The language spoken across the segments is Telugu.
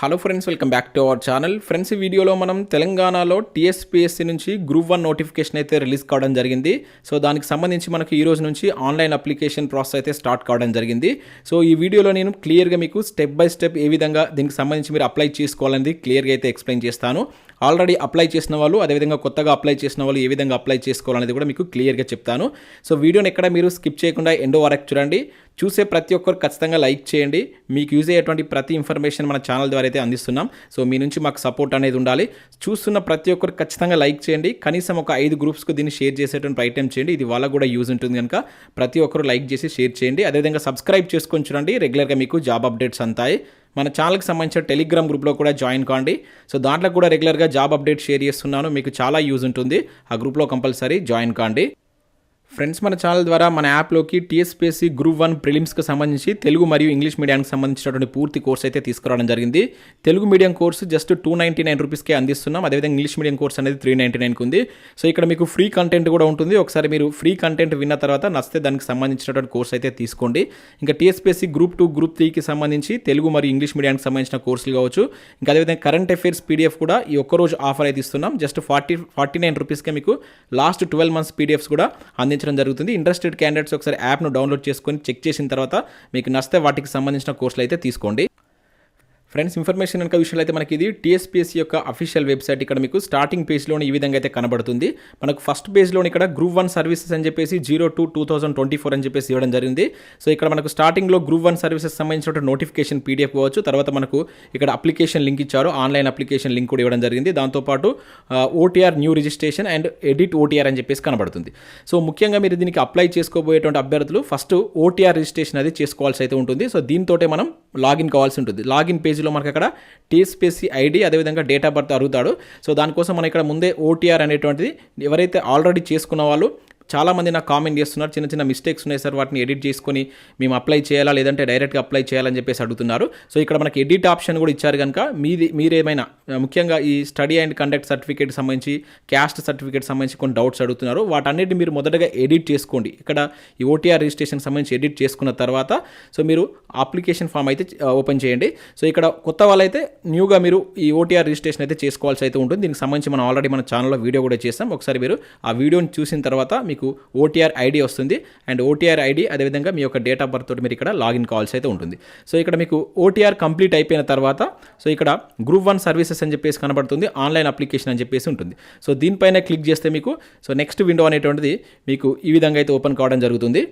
Hello friends welcome back to our channel friends ఈ వీడియోలో మనం తెలంగాణలో టీఎస్పీఎస్సీ నుంచి గ్రూప్ వన్ నోటిఫికేషన్ అయితే రిలీజ్ కావడం జరిగింది. సో దానికి సంబంధించి మనకు ఈ రోజు నుంచి ఆన్లైన్ అప్లికేషన్ ప్రాసెస్ అయితే స్టార్ట్ కావడం జరిగింది. సో ఈ వీడియోలో నేను క్లియర్గా మీకు స్టెప్ బై స్టెప్ ఏ విధంగా దీనికి సంబంధించి మీరు అప్లై చేసుకోవాలనేది క్లియర్గా అయితే ఎక్స్ప్లెయిన్ చేస్తాను. ఆల్రెడీ అప్లై చేసిన వాళ్ళు అదేవిధంగా కొత్తగా అప్లై చేసిన వాళ్ళు ఏ విధంగా అప్లై చేసుకోవాలనేది కూడా మీకు క్లియర్గా చెప్తాను. సో వీడియోని ఎక్కడ మీరు స్కిప్ చేయకుండా ఎండో వరకు చూడండి. చూసే ప్రతి ఒక్కరు ఖచ్చితంగా లైక్ చేయండి. మీకు యూజ్ అయ్యేటువంటి ప్రతి ఇన్ఫర్మేషన్ మన ఛానల్ ద్వారా అయితే అందిస్తున్నాం. సో మీ నుంచి మాకు సపోర్ట్ అనేది ఉండాలి. చూస్తున్న ప్రతి ఒక్కరు ఖచ్చితంగా లైక్ చేయండి. కనీసం ఒక ఐదు గ్రూప్స్కి దీన్ని షేర్ చేసేటువంటి ప్రయత్నం చేయండి. ఇది వాళ్ళకు కూడా యూజ్ ఉంటుంది కనుక ప్రతి ఒక్కరు లైక్ చేసి షేర్ చేయండి. అదేవిధంగా సబ్స్క్రైబ్ చేసుకొని చూడండి. రెగ్యులర్గా మీకు జాబ్ అప్డేట్స్ అంతాయి. మన ఛానల్కి సంబంధించిన టెలిగ్రామ్ గ్రూప్లో కూడా జాయిన్ కాండి. సో దాంట్లో కూడా రెగ్యులర్గా జాబ్ అప్డేట్ షేర్ చేస్తున్నాను. మీకు చాలా యూజ్ ఉంటుంది. ఆ గ్రూప్లో కంపల్సరీ జాయిన్ కాండి. ఫ్రెండ్స్ మన ఛానల్ ద్వారా మన యాప్లోకి టీఎస్పీఎస్సీ గ్రూప్ వన్ ప్రిలిమ్స్కి సంబంధించి తెలుగు మరియు ఇంగ్లీష్ మీడియానికి సంబంధించినటువంటి పూర్తి కోర్స్ అయితే తీసుకురావడం జరిగింది. Telugu medium course just two ninety nine రూపీస్కే అందిస్తున్నాం. అదేవిధంగా ఇంగ్లీష్ మీడియం కోర్స్ అనేది త్రీ నైంటీ నైన్కి ఉంది. సో ఇక్కడ మీకు ఫ్రీ కంటెంట్ కూడా ఉంటుంది. ఒకసారి మీరు ఫ్రీ కంటెంట్ విన్న తర్వాత నచ్చితే దానికి సంబంధించినటువంటి కోర్స్ అయితే తీసుకోండి. ఇంకా టీఎస్పీఎస్సీ గ్రూప్ టూ గ్రూప్ త్రీకి సంబంధించి తెలుగు మరియు ఇంగ్లీష్ మీడియానికి సంబంధించిన కోర్సులు కావచ్చు. ఇంకా అదేవిధంగా కరెంట్ అఫైర్స్ పీడిఎఫ్ కూడా ఈ ఒక్కరోజు ఆఫర్ అయితే ఇస్తున్నాం. జస్ట్ ఫార్టీ ఫార్టీ నైన్ రూపీస్కే మీకు లాస్ట్ ట్వెల్వ్ మంత్స్ పీడిఎఫ్స్ కూడా అందించడం జరుగుతుంది. ఇంట్రెస్టెడ్ క్యాండిడేట్స్ ఒకసారి యాప్ను డౌన్లోడ్ చేసుకొని చెక్ చేసిన తర్వాత మీకు నచ్చితే వాటికి సంబంధించిన కోర్సులు అయితే తీసుకోండి. ఫ్రెండ్స్ ఇన్ఫర్మేషన్ కనుక విషయంలో అయితే మనకి ఇది టీఎస్పీఎస్సీ యొక్క అఫీషియల్ వెబ్సైట్ ఇక్కడ మీకు స్టార్టింగ్ పేజ్లోని ఈ విధంగా అయితే కనబడుతుంది. మనకు ఫస్ట్ పేజ్లోని ఇక్కడ గ్రూప్ వన్ సర్వీసెస్ అని చెప్పేసి zero two two thousand twenty four అని చెప్పేసి ఇవ్వడం జరిగింది. సో ఇక్కడ మనకు స్టార్టింగ్లో గ్రూప్ వన్ సర్వీసెస్ సంబంధించిన నోటిఫికేషన్ పీడిఎఫ్ కావచ్చు తర్వాత మనకు ఇక్కడ అప్లికేషన్ లింక్ ఇచ్చారు. ఆన్లైన్ అప్లికేషన్ లింక్ కూడా ఇవ్వడం జరిగింది. దాంతోపాటు OTR new registration and edit OTR అని చెప్పేసి కనబడుతుంది. సో ముఖ్యంగా మీరు దీనికి అప్లై చేసుకోబోయేటువంటి అభ్యర్థులు ఫస్ట్ ఓటీఆర్ రిజిస్ట్రేషన్ అది చేసుకోవాల్సి అయితే ఉంటుంది. సో దీంతో మనం లాగిన్ కావాల్సి ఉంటుంది. లాగిన్ పేజ్ పేజీలో మనకి అక్కడ టీఎస్పీఎస్సీ ఐడి అదేవిధంగా డేట్ ఆఫ్ బర్త్ అడుగుతాడు. సో దానికోసం మనం ఇక్కడ ముందే ఓటీఆర్ అనేటువంటిది ఎవరైతే ఆల్రెడీ చేసుకున్న వాళ్ళు చాలామంది నాకు కామెంట్ చేస్తున్నారు. చిన్న చిన్న మిస్టేక్స్ ఉన్నాయి సార్. వాటిని ఎడిట్ చేసుకొని మేము అప్లై చేయాలా? లేదంటే డైరెక్ట్గా అప్లై చేయాలని చెప్పేసి అడుగుతున్నారు. సో ఇక్కడ మనకి ఎడిట్ ఆప్షన్ కూడా ఇచ్చారు కనుక మీది మీరేమైనా ముఖ్యంగా ఈ స్టడీ అండ్ కండక్ట్ సర్టిఫికేట్ సంబంధించి క్యాస్ట్ సర్టిఫికేట్ సంబంధించి కొన్ని డౌట్స్ అడుగుతున్నారు. వాటన్నిటిని మీరు మొదటగా ఎడిట్ చేసుకోండి. ఇక్కడ ఈ ఓటీఆర్ రిజిస్ట్రేషన్ సంబంధించి ఎడిట్ చేసుకున్న తర్వాత సో మీరు అప్లికేషన్ ఫామ్ అయితే ఓపెన్ చేయండి. సో ఇక్కడ కొత్త వాళ్ళైతే న్యూగా మీరు ఈ ఓటీఆర్ రిజిస్ట్రేషన్ అయితే చేసుకోవాల్సి అయితే ఉంటుంది. దీనికి సంబంధించి మనం ఆల్రెడీ మన ఛానల్లో వీడియో కూడా చేస్తాం ఒకసారి మీరు ఆ వీడియోని చూసిన తర్వాత మీకు ఓటీఆర్ ఐడి వస్తుంది. అండ్ ఓటీఆర్ ఐడి అదేవిధంగా మీ యొక్క డేట్ ఆఫ్ బర్త్ తోటి మీరు ఇక్కడ లాగిన్ కావాల్సి అయితే ఉంటుంది. సో ఇక్కడ మీకు ఓటీఆర్ కంప్లీట్ అయిపోయిన తర్వాత సో ఇక్కడ గ్రూప్ వన్ సర్వీసెస్ అని చెప్పేసి కనబడుతుంది. ఆన్లైన్ అప్లికేషన్ అని చెప్పేసి ఉంటుంది. సో దీనిపైన క్లిక్ చేస్తే మీకు సో నెక్స్ట్ విండో అనేటువంటిది మీకు ఈ విధంగా అయితే ఓపెన్ కావడం జరుగుతుంది.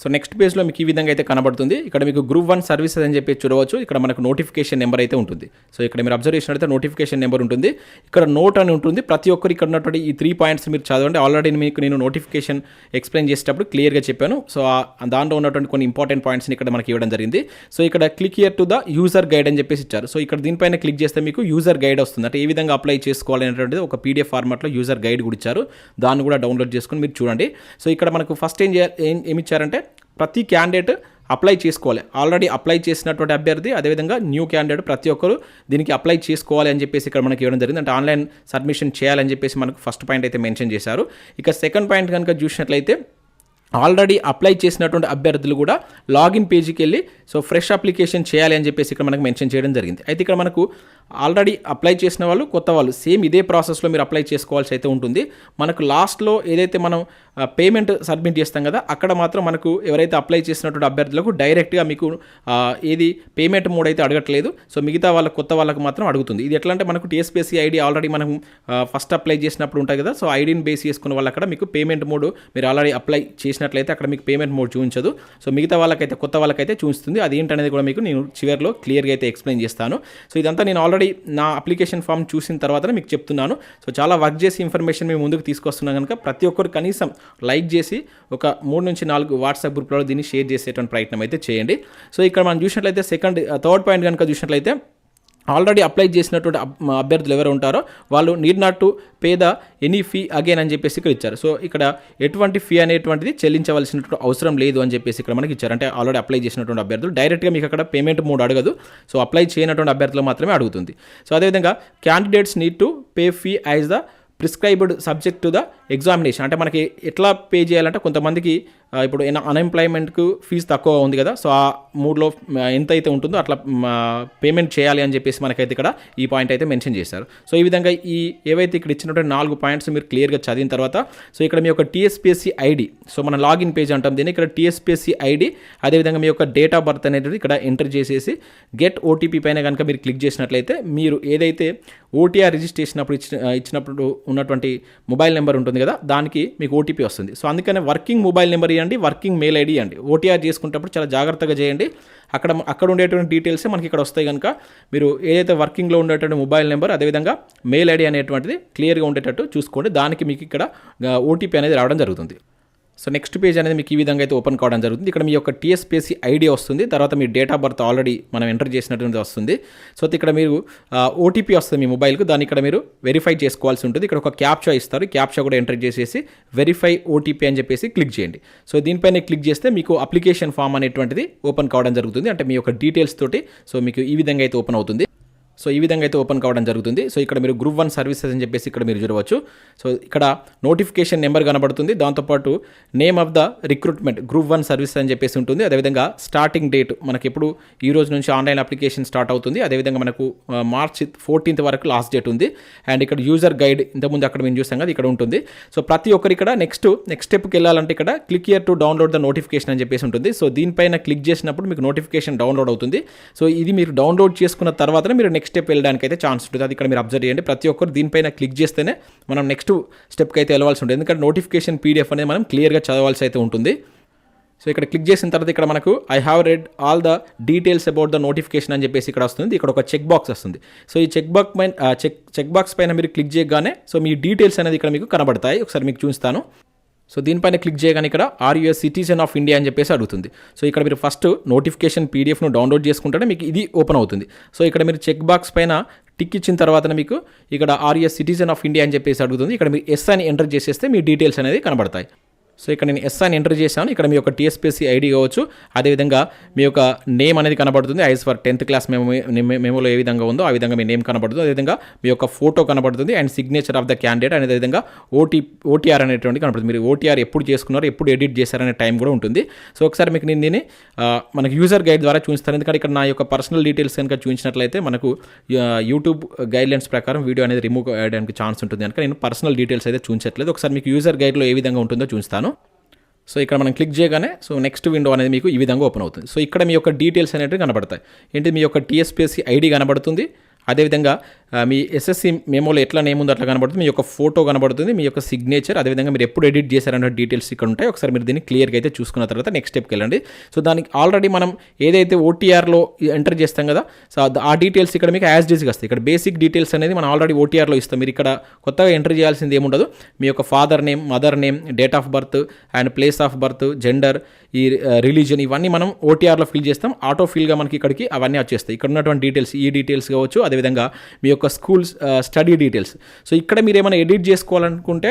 సో నెక్స్ట్ పేజ్లో మీకు ఈ విధంగా అయితే కనబడుతుంది. ఇక్కడ మీకు గ్రూప్ వన్ సర్వీసెస్ అని చెప్పి చూడవచ్చు. ఇక్కడ మనకు నోటిఫికేషన్ నెంబర్ అయితే ఉంటుంది. సో ఇక్కడ మీరు అబ్జర్వేషన్ అయితే నోటిఫికేషన్ నెంబర్ ఉంటుంది. ఇక్కడ నోట్ అని ఉంటుంది. ప్రతి ఒక్కరు ఇక్కడ ఉన్నటువంటి ఈ త్రీ పాయింట్స్ మీరు చదవండి. ఆల్రెడీ మీకు నేను నోటిఫికేషన్ ఎక్స్ప్లెయిన్ చేసేటప్పుడు క్లియర్గా చెప్పాను. సో దాంట్లో ఉన్నటువంటి కొన్ని ఇంపార్టెంట్ పాయింట్స్ని ఇక్కడ మనకి ఇవ్వడం జరిగింది. సో ఇక్కడ click here to the user guide అని చెప్పేసి ఇచ్చారు. సో ఇక్కడ దీనిపైన క్లిక్ చేస్తే మీకు యూజర్ గైడ్ వస్తుంది. అంటే ఏ విధంగా అప్లై చేసుకోవాలనేటువంటిది ఒక పీడిఎఫ్ ఫార్మాట్లో యూజర్ గైడ్ కూడా ఇచ్చారు. దాన్ని కూడా డౌన్లోడ్ చేసుకొని మీరు చూడండి. సో ఇక్కడ మనకు ఫస్ట్ ఏం చేయాలి? ఏం ఏమి ఇచ్చారంటే ప్రతి క్యాండిడేట్ అప్లై చేసుకోవాలి. ఆల్రెడీ అప్లై చేసినటువంటి అభ్యర్థి అదేవిధంగా న్యూ క్యాండిడేట్ ప్రతి ఒక్కరు దీనికి అప్లై చేసుకోవాలి అని చెప్పేసి ఇక్కడ మనకి ఇవ్వడం జరిగింది. అంటే ఆన్లైన్ సబ్మిషన్ చేయాలని చెప్పేసి మనకు ఫస్ట్ పాయింట్ అయితే మెన్షన్ చేశారు. ఇక సెకండ్ పాయింట్ కనుక చూసినట్లయితే ఆల్రెడీ అప్లై చేసినటువంటి అభ్యర్థులు కూడా లాగిన్ పేజీకి వెళ్ళి సో ఫ్రెష్ అప్లికేషన్ చేయాలి అని చెప్పేసి ఇక్కడ మనకు మెన్షన్ చేయడం జరిగింది. అయితే ఇక్కడ మనకు ఆల్రెడీ అప్లై చేసిన వాళ్ళు కొత్త వాళ్ళు సేమ్ ఇదే ప్రాసెస్లో మీరు అప్లై చేసుకోవాల్సి అయితే ఉంటుంది. మనకు లాస్ట్లో ఏదైతే మనం పేమెంట్ సబ్మిట్ చేస్తాం కదా అక్కడ మాత్రం మనకు ఎవరైతే అప్లై చేసినటువంటి అభ్యర్థులకు డైరెక్ట్గా మీకు ఏది పేమెంట్ మోడ్ అయితే అడగట్లేదు. సో మిగతా వాళ్ళ కొత్త వాళ్ళకు మాత్రం అడుగుతుంది. ఇది ఎట్లా అంటే మనకు టీఎస్పీఎస్సీ ఐడి ఆల్రెడీ మనం ఫస్ట్ అప్లై చేసినప్పుడు ఉంటుంది కదా సో ఐడిని బేస్ చేసుకున్న వాళ్ళు అక్కడ మీకు పేమెంట్ మోడ్ మీరు ఆల్రెడీ అప్లై చేసినట్లయితే అక్కడ మీకు పేమెంట్ మోడ్ చూపించదు. సో మిగతా వాళ్ళకైతే కొత్త వాళ్ళకైతే చూపిస్తుంది. ఉంటుంది అది ఏంటనేది కూడా మీకు నేను చివరిలో క్లియర్గా అయితే ఎక్స్ప్లెయిన్ చేస్తాను. సో ఇదంతా నేను ఆల్రెడీ నా అప్లికేషన్ ఫామ్ చూసిన తర్వాతనే మీకు చెప్తున్నాను. సో చాలా వర్క్ చేసి ఇన్ఫర్మేషన్ మేము ముందుకు తీసుకొస్తున్నాం కనుక ప్రతి ఒక్కరు కనీసం లైక్ చేసి ఒక మూడు నుంచి నాలుగు వాట్సాప్ గ్రూప్లలో దీన్ని షేర్ చేసేటువంటి ప్రయత్నం అయితే చేయండి. సో ఇక్కడ మనం చూసినట్లయితే సెకండ్ థర్డ్ పాయింట్ కనుక చూసినట్లయితే ఆల్రెడీ అప్లై చేసినటువంటి అభ్యర్థులు ఎవరు ఉంటారో వాళ్ళు need not to pay the any fee again అని చెప్పేసి ఇక్కడ ఇచ్చారు. సో ఇక్కడ ఎటువంటి ఫీ అనేటువంటిది చెల్లించవలసినటువంటి అవసరం లేదు అని చెప్పేసి ఇక్కడ మనకి ఇచ్చారు. అంటే ఆల్రెడీ అప్లై చేసినటువంటి అభ్యర్థులు డైరెక్ట్గా మీకు అక్కడ పేమెంట్ మూడు అడగదు. సో అప్లై చేయనటువంటి అభ్యర్థులు మాత్రమే అడుగుతుంది. సో అదేవిధంగా candidates need to pay fee as the prescribed subject to the examination అంటే మనకి ఎట్లా పే చేయాలంటే కొంతమందికి ఇప్పుడు అన్ఎంప్లాయ్మెంట్కు ఫీజు తక్కువ ఉంది కదా సో ఆ మూడులో ఎంత అయితే ఉంటుందో అట్లా పేమెంట్ చేయాలి అని చెప్పేసి మనకైతే ఇక్కడ ఈ పాయింట్ అయితే మెన్షన్ చేశారు. సో ఈ విధంగా ఈ ఏవైతే ఇక్కడ ఇచ్చినటువంటి నాలుగు పాయింట్స్ మీరు క్లియర్గా చదివిన తర్వాత సో ఇక్కడ మీ యొక్క టీఎస్పీఎస్సీ ఐడి సో మన లాగిన్ పేజ్ అంటాం దీన్ని ఇక్కడ టీఎస్పీఎస్సీ ఐడి అదేవిధంగా మీ యొక్క డేట్ ఆఫ్ బర్త్ అనేది ఇక్కడ ఎంటర్ చేసేసి గెట్ ఓటీపీ పైన కనుక మీరు క్లిక్ చేసినట్లయితే మీరు ఏదైతే ఓటీఆర్ రిజిస్ట్రేషన్ అప్పుడు ఇచ్చిన ఇచ్చినప్పుడు ఉన్నటువంటి మొబైల్ నెంబర్ ఉంటుంది కదా దానికి మీకు ఓటీపీ వస్తుంది. సో అందుకనే వర్కింగ్ మొబైల్ నెంబర్ అండి వర్కింగ్ మెయిల్ ఐడి అండి ఓటీఆర్ చేసుకునేటప్పుడు చాలా జాగ్రత్తగా చేయండి. అక్కడ అక్కడ ఉండేటువంటి డీటెయిల్స్ మనకి ఇక్కడ వస్తాయి కనుక మీరు ఏదైతే వర్కింగ్లో ఉండేటువంటి మొబైల్ నెంబర్ అదేవిధంగా మెయిల్ ఐడి అనేటువంటిది క్లియర్గా ఉండేటట్టు చూసుకోండి. దానికి మీకు ఇక్కడ ఓటీపీ అనేది రావడం జరుగుతుంది. సో నెక్స్ట్ పేజ్ అనేది మీకు ఈ విధంగా అయితే ఓపెన్ కావడం జరుగుతుంది. ఇక్కడ మీ యొక్క టీఎస్పీఎస్సీ ఐడి వస్తుంది. తర్వాత మీ డేట్ ఆఫ్ బర్త్ ఆల్రెడీ మనం ఎంటర్ చేసినటువంటి వస్తుంది. సో ఇక్కడ మీరు ఓటీపీ వస్తుంది మీ మొబైల్కు. దాన్ని ఇక్కడ మీరు వెరిఫై చేసుకోవాల్సి ఉంటుంది. ఇక్కడ ఒక క్యాప్చా ఇస్తారు. క్యాప్చా కూడా ఎంటర్ చేసేసి వెరిఫై ఓటీపీ అని చెప్పేసి క్లిక్ చేయండి. సో దీనిపైన క్లిక్ చేస్తే మీకు అప్లికేషన్ ఫామ్ అనేటువంటిది ఓపెన్ కావడం జరుగుతుంది. అంటే మీ యొక్క డీటెయిల్స్ తోటి సో మీకు ఈ విధంగా అయితే ఓపెన్ అవుతుంది. సో ఈ విధంగా అయితే ఓపెన్ కావడం జరుగుతుంది. సో ఇక్కడ మీరు గ్రూప్ వన్ సర్వీసెస్ అని చెప్పేసి ఇక్కడ మీరు చూడవచ్చు. సో ఇక్కడ నోటిఫికేషన్ నెంబర్ కనబడుతుంది. దాంతోపాటు name of the recruitment group one service అని చెప్పేసి ఉంటుంది. అదేవిధంగా స్టార్టింగ్ డేట్ మనకి ఎప్పుడు ఈ రోజు నుంచి ఆన్లైన్ అప్లికేషన్ స్టార్ట్ అవుతుంది. అదేవిధంగా మనకు మార్చ్ ఫోర్టీన్త్ వరకు లాస్ట్ డేట్ ఉంది. అండ్ ఇక్కడ యూజర్ గైడ్ ఇంతకుముందు అక్కడ మేము చూసాం కదా ఇక్కడ ఉంటుంది. సో ప్రతి ఒక్కరు ఇక్కడ నెక్స్ట్ నెక్స్ట్ స్టెప్కి వెళ్ళాలంటే ఇక్కడ click here to download the notification అని చెప్పేసి ఉంటుంది. సో దీనిపైన క్లిక్ చేసినప్పుడు మీకు నోటిఫికేషన్ డౌన్లోడ్ అవుతుంది. సో ఇది మీరు డౌన్లోడ్ చేసుకున్న తర్వాతనే మీరు నెక్స్ట్ స్టెప్ వెళ్ళడానికి అయితే ఛాన్స్ ఉంటుంది. అది ఇక్కడ మీరు అబ్జర్వ్ చేయండి. ప్రతి ఒక్కరు దీనిపైన క్లిక్ చేస్తేనే మనం నెక్స్ట్ స్టెప్కి అయితే వెళ్ళవలసి ఉంటుంది. ఎందుకంటే నోటిఫికేషన్ పీడిఎఫ్ అనేది మనం క్లియర్గా చదవాల్సి అయితే ఉంటుంది. సో ఇక్కడ క్లిక్ చేసిన తర్వాత ఇక్కడ మనకు I have read all the details about the notification అని చెప్పేసి ఇక్కడ వస్తుంది. ఇక్కడ ఒక చెక్ బాక్స్ వస్తుంది. సో ఈ చెక్ బాక్స్ పైన చెక్ చెక్ బాక్స్ పైన మీరు క్లిక్ చేయగానే సో మీ డీటెయిల్స్ అనేది ఇక్కడ మీకు కనబడతాయి. ఒకసారి మీకు చూస్తాను సో దీనిపైన క్లిక్ చేయగానే ఇక్కడ ఆర్యుఎస్ సిటిజన్ ఆఫ్ ఇండియా అని చెప్పేసి అడుగుతుంది. సో ఇక్కడ మీరు ఫస్ట్ నోటిఫికేషన్ పీడిఎఫ్ను డౌన్లోడ్ చేసుకుంటే మీకు ఇది ఓపెన్ అవుతుంది. సో ఇక్కడ మీరు చెక్ బాక్స్ పైన టిక్ ఇచ్చిన తర్వాత మీకు ఇక్కడ ఆర్యుఎస్ సిటిజన్ ఆఫ్ ఇండియా అని చెప్పేసి అడుగుతుంది. ఇక్కడ మీరు ఎస్ అని ఎంటర్ చేసేస్తే మీ డీటెయిల్స్ అనేది కనబడతాయి. సో ఇక్కడ నేను ఎస్ అని ఎంటర్ చేశాను. ఇక్కడ మీ యొక్క టీఎస్పీసీ ఐడి కావచ్చు. అదేవిధంగా మీ యొక్క నేమ్ అనేది కనబడుతుంది. ఐస్ ఫర్ టెన్త్ క్లాస్ మేము మెమోలో ఏ విధంగా ఉందో ఆ విధంగా మీ నేమ్ కనబడుతుంది. అదేవిధంగా మీ యొక్క ఫోటో కనబడుతుంది and signature of the candidate అనేది విధంగా ఓటీ ఓటీఆర్ అనేటువంటి కనబడుతుంది. మీరు ఓటీఆర్ ఎప్పుడు చేసుకున్నారు ఎప్పుడు ఎడిట్ చేశారనే టైం కూడా ఉంటుంది. సో ఒకసారి మీకు నేను దీన్ని మనకు యూజర్ గైడ్ ద్వారా చూపిస్తాను. ఎందుకంటే ఇక్కడ నా యొక్క పర్సనల్ డీటెయిల్స్ కనుక చూపించినట్లయితే మనకు యూట్యూబ్ గైడ్లైన్స్ ప్రకారం వీడియో అనేది రిమూవ్ అయ్యడానికి ఛాన్స్ ఉంటుంది. కనుక నేను పర్సనల్ డీటెయిల్స్ అయితే చూపించట్లేదు. ఒకసారి మీకు యూజర్ గైడ్లో ఏ విధంగా ఉంటుందో చూస్తాను సో ఇక్కడ మనం క్లిక్ చేయగానే సో నెక్స్ట్ విండో అనేది మీకు ఈ విధంగా ఓపెన్ అవుతుంది. సో ఇక్కడ మీ యొక్క డీటెయిల్స్ అనేవి కనబడతాయి. ఏంటి? మీ యొక్క టీఎస్పీఎస్సీ ఐడి కనబడుతుంది. అదేవిధంగా మీ ఎస్ఎస్సి మెమోలో ఎట్లా నేమ్ ఉందో అట్లా కనబడుతుంది. మీ యొక్క ఫోటో కనబడుతుంది. మీ యొక్క సిగ్నేచర్ అదేవిధంగా మీరు ఎప్పుడు ఎడిట్ చేశారన్న డీటెయిల్స్ ఇక్కడ ఉంటాయి. ఒకసారి మీరు దీన్ని క్లియర్గా అయితే చూసుకున్న తర్వాత నెక్స్ట్ స్టెప్కి వెళ్ళండి. సో దానికి ఆల్రెడీ మనం ఏదైతే ఓటీఆర్లో ఎంటర్ చేస్తాం కదా సో ఆ- డీటెయిల్స్ ఇక్కడ మీకు యాజ్ డీస్గా వస్తాయి. ఇక్కడ బేసిక్ డీటెయిల్స్ అనేది మనం ఆల్రెడీ ఓటీఆర్లో ఇస్తాం. మీరు ఇక్కడ కొత్తగా ఎంటర్ చేయాల్సింది ఏముండదు. మీ యొక్క father name mother name date of birth and place of birth gender ఈ రిలీజన్ ఇవన్నీ మనం ఓటీఆర్లో ఫిల్ చేస్తాం. ఆటో ఫిల్గా మనకి ఇక్కడికి అవన్నీ వచ్చేస్తాయి. ఇక్కడ ఉన్నటువంటి డీటెయిల్స్ ఈ డీటెయిల్స్ కావచ్చు. అదేవిధంగా మీ యొక్క స్కూల్ స్టడీ డీటెయిల్స్ సో ఇక్కడ మీరు ఏమైనా ఎడిట్ చేసుకోవాలనుకుంటే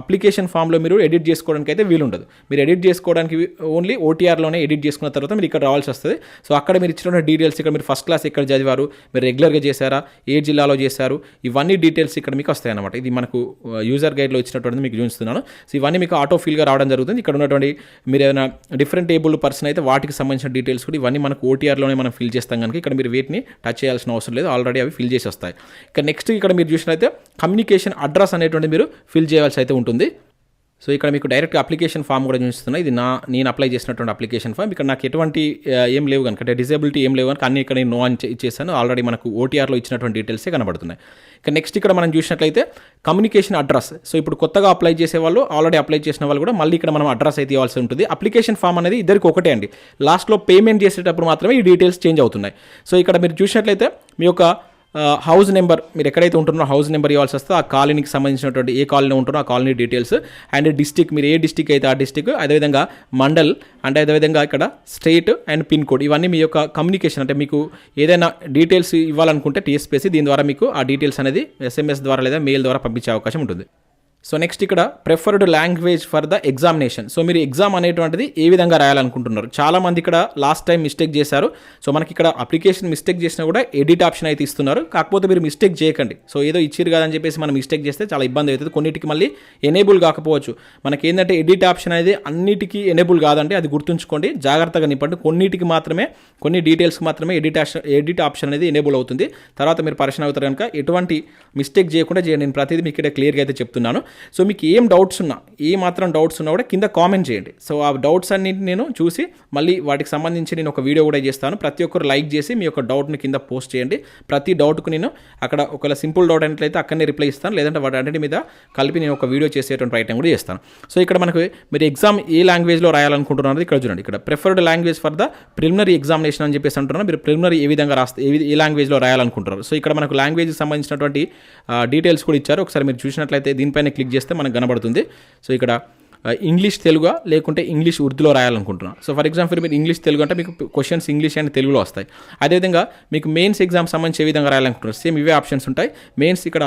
అప్లికేషన్ ఫామ్లో మీరు ఎడిట్ చేసుకోవడానికి అయితే వీలుండదు. మీరు ఎడిట్ చేసుకోవడానికి ఓన్లీ ఓటీఆర్లోనే ఎడిట్ చేసుకున్న తర్వాత మీరు ఇక్కడ రావాల్సి వస్తుంది. సో అక్కడ మీరు ఇచ్చిన డీటెయిల్స్ ఇక్కడ మీరు ఫస్ట్ క్లాస్ ఎక్కడ చదివారు మీరు రెగ్యులర్గా చేశారా ఏ జిల్లాలో చేశారు ఇవన్నీ డీటెయిల్స్ ఇక్కడ మీకు వస్తాయి అనమాట ఇది మనకు uh, యూజర్ గైడ్లో ఇచ్చినటువంటి మీకు చూపిస్తున్నాను. సో ఇవన్నీ మీకు ఆటో ఫీల్గా రావడం జరుగుతుంది. ఇక్కడ ఉన్నటువంటి మీరు ఏదైనా డిఫరెంట్ టేబుల్ పర్సన్ అయితే వాటికి సంబంధించిన డీటెయిల్స్ కూడా ఇవన్నీ మనకు ఓటీఆర్లోనే మనం ఫిల్ చేస్తాం కనుక ఇక్కడ మీరు వీటిని టచ్ చేయాల్సిన అవసరం లేదు. ఆల్రెడీ అవి ఫిల్ చేసి వస్తాయి. ఇక నెక్స్ట్ ఇక్కడ మీరు చూసినైతే కమ్యూనికేషన్ అడ్రస్ అనేటువంటి మీరు ఫిల్ చేయాల్సి అయితే ఉంటుంది. సో ఇక్కడ మీకు డైరెక్ట్ అప్లికేషన్ ఫామ్ కూడా చూపిస్తున్నాయి. ఇది నా నేను అప్లై చేసినటువంటి అప్లికేషన్ ఫామ్ ఇక్కడ నాకు ఎటువంటి uh, ఏం లేవు కనుక అంటే డిజేబిలిటీ ఏం లేవు కనుక అన్ని ఇక్కడ నేను నో అని ఇచ్చేసాను ఆల్రెడీ మనకు ఓటీఆర్లో ఇచ్చినటువంటి డీటెయిల్సే కనబడుతున్నాయి. ఇక నెక్స్ట్ ఇక్కడ మనం చూసినట్లయితే కమ్యూనికేషన్ అడ్రస్ సో ఇప్పుడు కొత్తగా అప్లై చేసే వాళ్ళు ఆల్రెడీ అప్లై చేసిన వాళ్ళు కూడా మళ్ళీ ఇక్కడ మనం అడ్రస్ అయితే ఇవ్వాల్సి ఉంటుంది. అప్లికేషన్ ఫామ్ అనేది ఇద్దరికి ఒకటే అండి. లాస్ట్లో పేమెంట్ చేసేటప్పుడు మాత్రమే ఈ డీటెయిల్స్ చేంజ్ అవుతున్నాయి. సో ఇక్కడ మీరు చూసినట్లయితే మీ యొక్క హౌస్ నెంబర్ మీరు ఎక్కడైతే ఉంటున్నారో హౌస్ నెంబర్ ఇవ్వాల్సి వస్తే ఆ కాలనీకి సంబంధించినటువంటి ఏ కాలనీ ఉంటున్నారో ఆ కాలనీ డీటెయిల్స్ అండ్ డిస్టిక్ మీరు ఏ డిస్టిక్ అయితే ఆ డిస్టిక్ అదేవిధంగా మండల్ అండ్ అదేవిధంగా ఇక్కడ స్టేట్ అండ్ పిన్ కోడ్ ఇవన్నీ మీ యొక్క కమ్యూనికేషన్ అంటే మీకు ఏదైనా డీటెయిల్స్ ఇవ్వాలనుకుంటే టీఎస్పీఎస్సీ దీని ద్వారా మీకు ఆ డీటెయిల్స్ అనేది ఎస్ఎంఎస్ ద్వారా లేదా మెయిల్ ద్వారా పంపించే అవకాశం ఉంటుంది. సో నెక్స్ట్ ఇక్కడ preferred language for the examination so మీరు ఎగ్జామ్ అనేటువంటిది ఏ విధంగా రాయాలనుకుంటున్నారు? చాలా మంది ఇక్కడ లాస్ట్ టైం మిస్టేక్ చేశారు. సో మనకి ఇక్కడ అప్లికేషన్ మిస్టేక్ చేసినా కూడా ఎడిట్ ఆప్షన్ అయితే ఇస్తున్నారు. కాకపోతే మీరు మిస్టేక్ చేయకండి. సో ఏదో ఇచ్చిరు కాదని చెప్పేసి మనం మిస్టేక్ చేస్తే చాలా ఇబ్బంది అవుతుంది. కొన్నిటికి మళ్ళీ ఎనేబుల్ కాకపోవచ్చు. మనకి ఏంటంటే ఎడిట్ ఆప్షన్ అనేది అన్నిటికీ ఎనేబుల్ కాదండి. అది గుర్తుంచుకోండి. జాగ్రత్తగా నింపండి. కొన్నిటికి మాత్రమే కొన్ని డీటెయిల్స్కి మాత్రమే ఎడిట్ ఆప్షన్ ఎడిట్ ఆప్షన్ అనేది ఎనేబుల్ అవుతుంది. తర్వాత మీరు పరిశీలన అవుతారు కనుక ఎటువంటి మిస్టేక్ చేయకుండా చేయండి. నేను ప్రతిదీ మీకు ఇక్కడ క్లియర్గా అయితే చెప్తున్నాను. సో మీకు ఏం డౌట్స్ ఉన్నా ఏ మాత్రం డౌట్స్ ఉన్నా కూడా కింద కామెంట్ చేయండి. సో ఆ డౌట్స్ అన్నింటి నేను చూసి మళ్ళీ వాటికి సంబంధించి నేను ఒక వీడియో కూడా చేస్తాను. ప్రతి ఒక్కరు లైక్ చేసి మీ యొక్క డౌట్ని కింద పోస్ట్ చేయండి. ప్రతి డౌట్కు నేను అక్కడ ఒకవేళ సింపుల్ డౌట్ అయినట్లయితే అక్కడనే రిప్లై ఇస్తాను. లేదంటే వాటి అన్నిటి మీద కలిపి నేను ఒక వీడియో చేసేటువంటి ప్రయత్నం కూడా చేస్తాను. సో ఇక్కడ మనకు మీరు ఎగ్జామ్ ఏ లాంగ్వేజ్లో రాయాలనుకుంటున్నారు ఇక్కడ చూడండి. ఇక్కడ preferred language for the preliminary examination అని చెప్పేసి అంటున్నారు. మీరు ప్రిలిమినరీ ఏ విధంగా రాస్తే ఏ ఏ లాంగ్వేజ్లో రాయాలనుకుంటున్నారు. సో ఇక్కడ మనకు లాంగ్వేజ్కి సంబంధించినటువంటి డీటెయిల్స్ కూడా ఇచ్చారు. ఒకసారి మీరు చూసినట్లయితే దీనిపైన క్లిక్ చేస్తే మనకు కనబడుతుంది. సో ఇక్కడ ఇంగ్లీష్ తెలుగు లేకుంటే ఇంగ్లీష్ ఉర్దూలో రాయాలనుకుంటున్నాను సో ఫర్ ఎగ్జాంపుల్ మీరు ఇంగ్లీష్ తెలుగు అంటే మీకు క్వశ్చన్స్ ఇంగ్లీష్ అండ్ తెలుగులో వస్తాయి. అదేవిధంగా మీకు మెయిన్స్ ఎగ్జామ్ సంబంధించి ఏ విధంగా రాయాలనుకుంటున్నారు? సేమ్ ఇవే ఆప్షన్స్ ఉంటాయి. మెయిన్స్ ఇక్కడ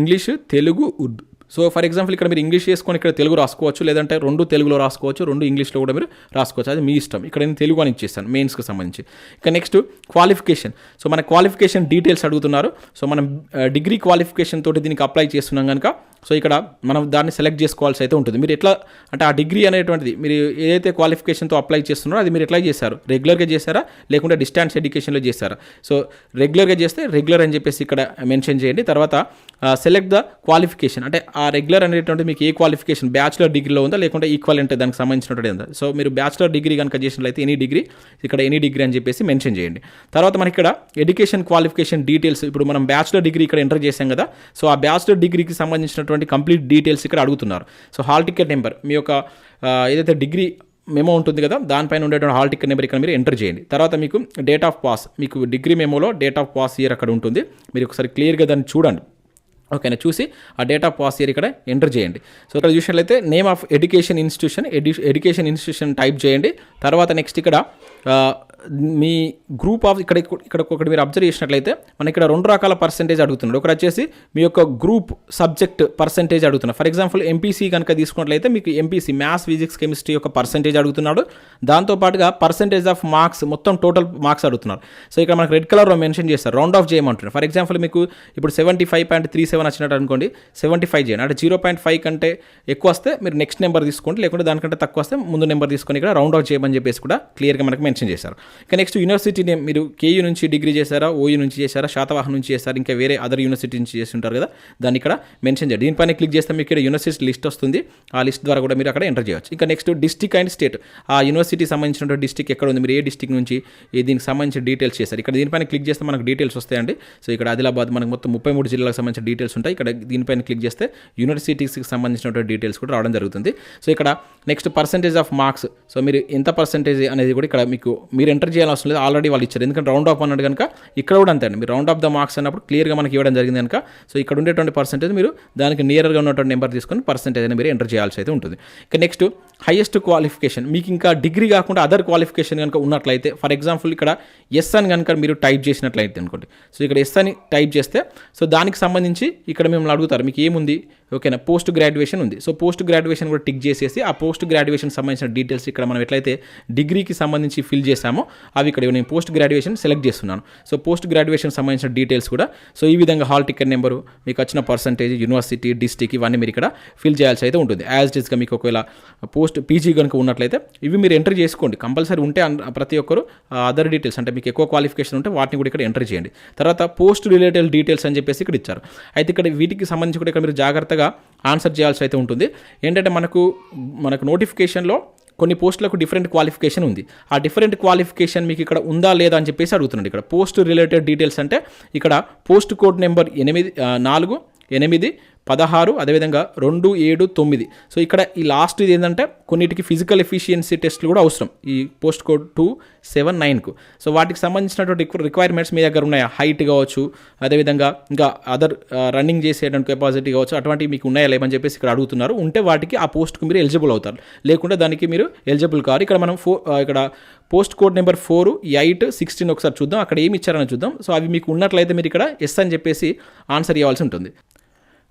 English Telugu Urdu. So for example ఇక్కడ మీరు ఇంగ్లీష్ చేసుకొని ఇక్కడ తెలుగు రాసుకోవచ్చు లేదంటే రెండు తెలుగులో రాసుకోవచ్చు రెండు ఇంగ్లీష్లో కూడా మీరు రాసుకోవచ్చు. అది మీ ఇష్టం. ఇక్కడ నేను తెలుగు అని ఇచ్చేస్తాను మెయిన్స్కి సంబంధించి. ఇక నెక్స్ట్ క్వాలిఫికేషన్ సో మన క్వాలిఫికేషన్ డీటెయిల్స్ అడుగుతున్నారు. సో మనం డిగ్రీ క్వాలిఫికేషన్ తోటి దీనికి అప్లై చేస్తున్నాం కనుక సో ఇక్కడ మనం దాన్ని సెలెక్ట్ చేసుకోవాల్సి అయితే ఉంటుంది. మీరు ఎట్లా అంటే ఆ డిగ్రీ అనేటువంటిది మీరు ఏదైతే క్వాలిఫికేషన్తో అప్లై చేస్తున్నారో అది మీరు ఎట్లా చేశారు? రెగ్యులర్గా చేశారా? లేకుంటే డిస్టాన్స్ ఎడ్యుకేషన్లో చేశారా? సో రెగ్యులర్గా చేస్తే రెగ్యులర్ అని చెప్పేసి ఇక్కడ మెన్షన్ చేయండి. తర్వాత సెలెక్ట్ ద క్వాలిఫికేషన్ అంటే ఆ రెగ్యులర్ అనేటువంటి మీకు ఏ క్వాలిఫికేషన్ బ్యాచులర్ డిగ్రీలో ఉందా? లేకుంటే ఈక్వల్ అంటే దానికి సంబంధించినటువంటి ఉందా? సో మీరు బ్యాచులర్ డిగ్రీ కనుక చేసినట్లయితే ఎనీ డిగ్రీ ఇక్కడ ఎనీ డిగ్రీ అని చెప్పేసి మెన్షన్ చేయండి. తర్వాత మనకి ఇక్కడ ఎడ్యుకేషన్ క్వాలిఫికేషన్ డీటెయిల్స్ ఇప్పుడు మనం బ్యాచులర్ డిగ్రీ ఇక్కడ ఎంటర్ చేసాం కదా? సో ఆ బ్యాచులర్ డిగ్రీకి సంబంధించినటువంటి కంప్లీట్ డీటెయిల్స్ ఇక్కడ అడుగుతున్నారు. సో హాల్ టికెట్ నెంబర్ మీ యొక్క ఏదైతే డిగ్రీ మెమో ఉంటుంది కదా దానిపైన ఉండేటువంటి హాల్ టికెట్ నెంబర్ ఇక్కడ మీరు ఎంటర్ చేయండి. తర్వాత మీకు డేట్ ఆఫ్ పాస్ మీకు డిగ్రీ మెమోలో డేట్ ఆఫ్ పాస్ ఇయర్ అక్కడ ఉంటుంది. మీరు ఒకసారి క్లియర్గా దాన్ని చూడండి. ఓకేనా? చూసి ఆ డేట్ ఆఫ్ పాస్ ఇయర్ ఇక్కడ ఎంటర్ చేయండి. సో ఇక్కడ చూసినట్లయితే name of education institution edu education institution type చేయండి. తర్వాత నెక్స్ట్ ఇక్కడ మీ గ్రూప్ ఆఫ్ ఇక్కడ ఇక్కడ ఒకటి మీరు అబ్జర్వ్ చేసినట్లయితే మన ఇక్కడ రెండు రకాల పర్సెంటేజ్ అడుగుతున్నాడు. ఒకటి వచ్చేసి మీ యొక్క గ్రూప్ సబ్జెక్ట్ పర్సెంటేజ్ అడుగుతున్నారు ఫర్ ఎగ్జాంపుల్ ఎంపీసీ కనుక తీసుకున్నట్లయితే మీకు ఎంపీసీ మ్యాథ్స్ ఫిజిక్స్ కెమిస్ట్రీ యొక్క పర్సంటేజ్ అడుగుతున్నాడు. దాంతోపాటుగా పర్సెంటేజ్ ఆఫ్ మార్క్స్ మొత్తం టోటల్ మార్క్స్ అడుగుతున్నారు సో ఇక్కడ మనకు రెడ్ కలర్లో మెన్షన్ చేస్తారు. రౌండ్ ఆఫ్ చేయమంటున్నారు ఫర్ ఎగ్జాంపుల్ మీకు ఇప్పుడు seventy five point three seven వచ్చినట్టు అనుకోండి. సెవెంటీ ఫైవ్ చేయండి అంటే జీరో పాయింట్ ఫైవ్ కంటే ఎక్కువ వస్తే మీరు నెక్స్ట్ నెంబర్ తీసుకోండి. లేకుంటే దానికంటే తక్కువ వస్తే ముందు నెంబర్ తీసుకొని ఇక్కడ రౌండ్ ఆఫ్ చేయమని చెప్పేసి కూడా క్లియర్గా మనకు మెన్షన్ చేశారు. ఇక నెక్స్ట్ యూనివర్సిటీ నేమ్ మీరు కేయూ నుంచి డిగ్రీ చేశారా ఓయూ నుంచి చేశారా శాతవాహం నుంచి చేశారా ఇంకా వేరే అదర్ యూనివర్సిటీ నుంచి చేసి ఉంటారు కదా దాన్ని ఇక్కడ మెన్షన్ చేయండి. దీనిపైన క్లిక్ చేస్తే మీకు ఇక్కడ యూనివర్సిటీ లిస్ట్ వస్తుంది. ఆ లిస్ట్ ద్వారా కూడా మీరు అక్కడ ఎంటర్ చేయవచ్చు. ఇంకా నెక్స్ట్ డిస్టిక్ అండ్ స్టేట్ ఆ యూనివర్సిటీ సంబంధించిన డిస్టిక్ ఎక్కడ ఉంది? మీరు ఏ డిస్టిక్ నుంచి దీనికి సంబంధించిన డీటెయిల్స్ చేశారు? ఇక్కడ దీనిపైన క్లిక్ చేస్తే మనకు డీటెయిల్స్ వస్తాయండి. సో ఇక్కడ ఆదిలాబాద్ మనకు మొత్తం ముప్పై మూడు జిల్లాలకు సంబంధించిన డీటెయిల్స్ ఉంటాయి. ఇక్కడ దీనిపైన క్లిక్ చేస్తే యూనివర్సిటీస్కి సంబంధించినటువంటి డీటెయిల్స్ కూడా రావడం జరుగుతుంది. సో ఇక్కడ next percentage of marks so మీరు ఎంత పర్సెంటేజ్ అనేది కూడా ఇక్కడ మీకు మీరు ఎంటర్ చేయాల్సిన అవసరం లేదు. ఆల్రెడీ వాళ్ళు ఇచ్చారు. ఎందుకంటే రౌండ్ ఆఫ్ అన్నాడు కనుక ఇక్కడ కూడా అంతే అండి. మీరు రౌండ్ ఆఫ్ ద మార్క్స్ అన్నప్పుడు క్లియర్గా మనకి ఇవ్వడం జరిగింది కనుక. సో ఇక్కడ ఉండేటువంటి పర్సెంటేజ్ మీరు దానికి నియర్గా ఉన్నటువంటి నెంబర్ తీసుకొని పర్సెంటేజ్ అనేది మీరు ఎంటర్ చేయాల్సి అయితే ఉంటుంది. ఇక నెక్స్ట్ హైయెస్ట్ క్వాలిఫికేషన్ మీకు ఇంకా డిగ్రీ కాకుండా అదర్ క్వాలిఫికేషన్ కనుక ఉన్నట్లయితే ఫర్ ఎగ్జాంపుల్ ఇక్కడ ఎస్ అని కనుక మీరు టైప్ చేసినట్లయితే అనుకోండి. సో ఇక్కడ ఎస్ అని టైప్ చేస్తే సో దానికి సంబంధించి ఇక్కడ మిమ్మల్ని అడుగుతారు. మీకు ఏముంది? ఓకేనా పోస్ట్ గ్రాడ్యుయేషన్ ఉంది. సో పోస్ట్ గ్రాడ్యుయేషన్ కూడా టిక్ చేసేసి ఆ పోస్ట్ గ్రాడ్యుయేషన్ సంబంధించిన డీటెయిల్స్ ఇక్కడ మనం ఎట్లయితే డిగ్రీకి సంబంధించి ఫిల్ చేసామో అవి ఇక్కడ నేను పోస్ట్ గ్రాడ్యుయేషన్ సెలెక్ట్ చేస్తున్నాను. సో పోస్ట్ గ్రాడ్యుయేషన్ సంబంధించిన డీటెయిల్స్ కూడా. సో ఈ విధంగా హాల్ టికెట్ నెంబరు మీకు వచ్చిన పర్సంటేజ్ యూనివర్సిటీ డిస్టిక్ ఇవన్నీ మీరు ఇక్కడ ఫిల్ చేయాల్సి అయితే ఉంటుంది. యాజ్ ఇట్స్గా మీకు ఒకవేళ పోస్ట్ పీజీ కనుక ఉన్నట్లయితే ఇవి మీరు ఎంటర్ చేసుకోండి. కంపల్సరీ ఉంటే ప్రతి ఒక్కరు అదర్ డీటెయిల్స్ అంటే మీకు ఎక్కువ క్వాలిఫికేషన్ ఉంటే వాటిని కూడా ఇక్కడ ఎంటర్ చేయండి. తర్వాత పోస్ట్ రిలేటెడ్ డీటెయిల్స్ అని చెప్పేసి ఇక్కడ ఇచ్చారు. అయితే ఇక్కడ వీటికి సంబంధించి కూడా ఇక్కడ మీరు జాగ్రత్తగా ఆన్సర్ చేయాల్సి అయితే ఉంటుంది. ఏంటంటే మనకు మనకు నోటిఫికేషన్లో కొన్ని పోస్టులకు డిఫరెంట్ క్వాలిఫికేషన్ ఉంది. ఆ డిఫరెంట్ క్వాలిఫికేషన్ మీకు ఇక్కడ ఉందా లేదా అని చెప్పేసి అడుగుతున్నాడు. ఇక్కడ పోస్ట్ రిలేటెడ్ డీటెయిల్స్ అంటే ఇక్కడ పోస్ట్ కోడ్ నెంబర్ ఎనిమిది నాలుగు ఎనిమిది పదహారు అదేవిధంగా రెండు ఏడు తొమ్మిది. సో ఇక్కడ ఈ లాస్ట్ ఇది ఏంటంటే కొన్నిటికి ఫిజికల్ ఎఫిషియన్సీ టెస్ట్లు కూడా అవసరం. ఈ పోస్ట్ కోడ్ టూ సెవెన్ నైన్కు సో వాటికి సంబంధించినటువంటి రిక్వైర్మెంట్స్ మీ దగ్గర ఉన్నాయా? హైట్ కావచ్చు అదేవిధంగా ఇంకా అదర్ రన్నింగ్ చేసేటువంటి కెపాసిటీ కావచ్చు అటువంటివి మీకు ఉన్నాయా? లేవని చెప్పేసి ఇక్కడ అడుగుతున్నారు. ఉంటే వాటికి ఆ పోస్ట్కి మీరు ఎలిజిబుల్ అవుతారు. లేకుంటే దానికి మీరు ఎలిజిబుల్ కారు. ఇక్కడ మనం ఫో uh, ఇక్కడ post code number four eight sixteen ఒకసారి చూద్దాం. అక్కడ ఏమి ఇచ్చారని చూద్దాం. సో అవి మీకు ఉన్నట్లయితే మీరు ఇక్కడ ఎస్ అని చెప్పేసి ఆన్సర్ ఇవ్వాల్సి ఉంటుంది.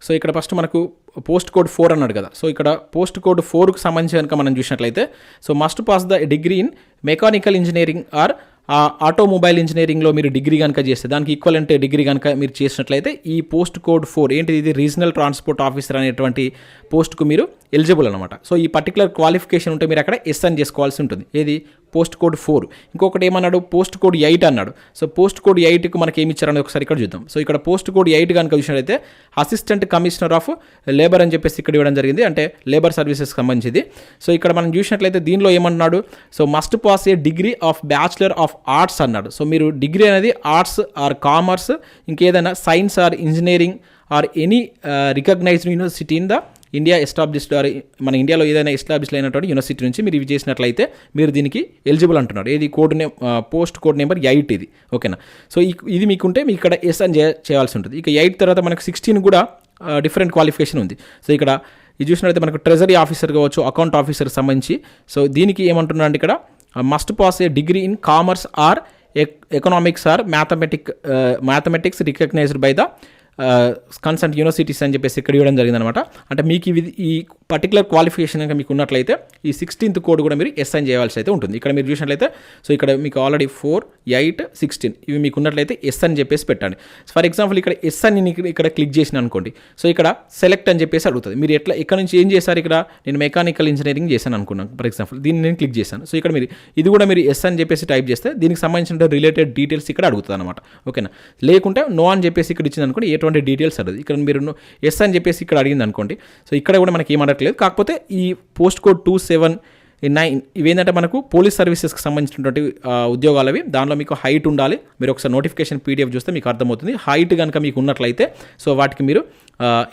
సో ఇక్కడ ఫస్ట్ మనకు పోస్ట్ కోడ్ ఫోర్ అన్నాడు కదా. సో ఇక్కడ పోస్ట్ కోడ్ ఫోర్కు సంబంధించి కనుక మనం చూసినట్లయితే so must pass the degree in mechanical engineering or ah automobile ఇంజనీరింగ్లో మీరు డిగ్రీ కనుక చేస్తే దానికి ఈక్వలెంట్ డిగ్రీ కనుక మీరు చేసినట్లయితే ఈ పోస్ట్ కోడ్ ఫోర్ ఏంటిది? ఇది రీజనల్ ట్రాన్స్పోర్ట్ ఆఫీసర్ అనేటువంటి పోస్ట్కు మీరు ఎలిజిబుల్ అనమాట సో ఈ పర్టికులర్ క్వాలిఫికేషన్ ఉంటే మీరు అక్కడ ఎస్ అని చేసుకోవాల్సి ఉంటుంది. ఏది? Post code four. ఇంకొకటి ఏమన్నాడు? పోస్ట్ కోడ్ ఎయిట్ అన్నాడు. సో పోస్ట్ కోడ్ ఎయిట్కి మనకి ఏమి ఇచ్చారని ఒకసారి ఇక్కడ చూద్దాం. సో ఇక్కడ పోస్ట్ కోడ్ ఎయిట్ కనుక చూసినట్లయితే అసిస్టెంట్ కమిషనర్ ఆఫ్ లేబర్ అని చెప్పేసి ఇక్కడ ఇవ్వడం జరిగింది. అంటే లేబర్ సర్వీసెస్ సంబంధించింది. సో ఇక్కడ మనం చూసినట్లయితే దీనిలో ఏమన్నాడు? So must pass a degree of bachelor of arts అన్నాడు. సో మీరు డిగ్రీ అనేది ఆర్ట్స్ ఆర్ కామర్స్ ఇంకేదైనా science or engineering or any recognised university in the India established or మన ఇండియాలో ఏదైనా ఎస్టాబ్లిష్ అయినటువంటి యూనివర్సిటీ నుంచి మీరు ఇవి చేసినట్లయితే మీరు దీనికి ఎలిజిబుల్ అంటున్నారు. ఏది code name post code number eight ఇది. ఓకేనా సో ఈ- ఇది మీకుంటే మీకు ఇక్కడ ఎస్ అని చేయాల్సి ఉంటుంది. ఇక ఎయిట్ తర్వాత మనకు సిక్స్టీన్ కూడా డిఫరెంట్ క్వాలిఫికేషన్ ఉంది. సో ఇక్కడ ఇది చూసినట్లయితే మనకు ట్రెజరీ ఆఫీసర్ కావచ్చు అకౌంట్ ఆఫీసర్ సంబంధించి. సో దీనికి ఏమంటున్నారంటే ఇక్కడ must pass a degree in commerce or economics or mathematic mathematics recognised by the consult universities అని చెప్పేసి ఇక్కడ ఇవ్వడం జరిగింది అనమాట అంటే మీకు ఇవి ఈ పర్టికులర్ క్వాలిఫికేషన్ కనుక మీకు ఉన్నట్లయితే ఈ సిక్స్టీన్త్ కోడ్ కూడా మీరు ఎస్ అని చేయాల్సి అయితే ఉంటుంది. ఇక్కడ మీరు చూసినట్లయితే సో ఇక్కడ మీకు ఆల్రెడీ ఫోర్ ఎయిట్ సిక్స్టీన్ ఇవి మీకు ఉన్నట్లయితే ఎస్ అని చెప్పేసి పెట్టండి. ఫర్ ఎగ్జాంపుల్ ఇక్కడ ఎస్ అని నేను ఇక్కడ- క్లిక్ చేసిన అనుకోండి. సో ఇక్కడ సెలెక్ట్ అని చెప్పేసి అడుగుతుంది. మీరు ఎట్లా ఇక్కడ నుంచి ఏం చేశారు ఇక్కడ? నేను మెకానికల్ ఇంజనీరింగ్ చేశాను అనుకున్నాను ఫర్ ఎగ్జాంపుల్ దీన్ని నేను క్లిక్ చేశాను. సో ఇక్కడ మీరు ఇది కూడా మీరు ఎస్ అని చెప్పేసి టైప్ చేస్తే దీనికి సంబంధించిన రిలేటెడ్ డీటెయిల్స్ ఇక్కడ అడుగుతుంది అనమాట ఓకేనా లేకుంటే నో అని చెప్పేసి ఇక్కడ ఇచ్చింది అనుకోండి ఎటువంటి డీటెయిల్స్ అడుగుతుంది ఇక్కడ మీరు ఎస్ అని చెప్పేసి ఇక్కడ అడిగింది అనుకోండి. సో ఇక్కడ కూడా మనకి ఏమంటారు దొరకలేదు. కాకపోతే ఈ post code two seven nine ఇవేంటంటే మనకు పోలీస్ సర్వీసెస్కి సంబంధించినటువంటి ఉద్యోగాలు ఉద్యోగాలవి. దానిలో మీకు హైట్ ఉండాలి. మీరు ఒకసారి నోటిఫికేషన్ పీడిఎఫ్ చూస్తే మీకు అర్థమవుతుంది. హైట్ కనుక మీకు ఉన్నట్లయితే సో వాటికి మీరు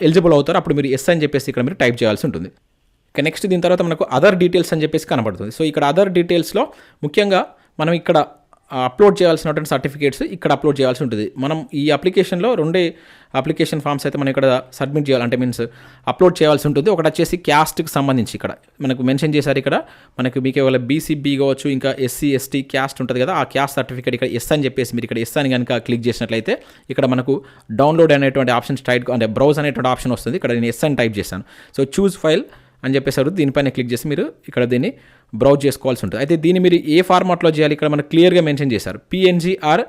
ఎలిజిబుల్ అవుతారు. అప్పుడు మీరు ఎస్ అని చెప్పేసి ఇక్కడ మీరు టైప్ చేయాల్సి ఉంటుంది. ఇక నెక్స్ట్ దీని తర్వాత మనకు అదర్ డీటెయిల్స్ అని చెప్పేసి కనబడుతుంది. సో ఇక్కడ అదర్ డీటెయిల్స్లో ముఖ్యంగా మనం ఇక్కడ అప్లోడ్ చేయాల్సినటువంటి సర్టిఫికేట్స్ ఇక్కడ అప్లోడ్ చేయాల్సి ఉంటుంది. మనం ఈ అప్లికేషన్లో రెండే అప్లికేషన్ ఫామ్స్ అయితే మనం ఇక్కడ సబ్మిట్ చేయాలి. అంటే మీన్స్ అప్లోడ్ చేయాల్సి ఉంటుంది. ఒకటి వచ్చేసి క్యాస్ట్కి సంబంధించి ఇక్కడ. మనకు మెన్షన్ చేశారు ఇక్కడ. మనకు మీకు ఏమైనా బీసీబీ కావచ్చు ఇంకా ఎస్సీ ఎస్టీ క్యాస్ట్ ఉంటుంది కదా ఆ క్యాస్ట్ సర్టిఫికేట్ ఇక్కడ ఎస్ అని చెప్పేసి మీరు ఇక్కడ ఎస్ అని కనుక క్లిక్ చేసినట్లయితే ఇక్కడ మనకు డౌన్లోడ్ అనేటువంటి ఆప్షన్ స్ట్రైట్ అంటే బ్రౌజ్ అనేటువంటి ఆప్షన్ వస్తుంది. ఇక్కడ నేను ఎస్ అని టైప్ చేశాను. సో చూస్ ఫైల్ అని చెప్పేసి దీనిపైన క్లిక్ చేసి మీరు ఇక్కడ దీన్ని బ్రౌజ్ చేసుకోవాల్సి ఉంటుంది. అయితే దీన్ని మీరు ఏ ఫార్మాట్లో చేయాలి? ఇక్కడ మనకు క్లియర్గా మెన్షన్ చేశారు. పిఎన్జీ ఆర్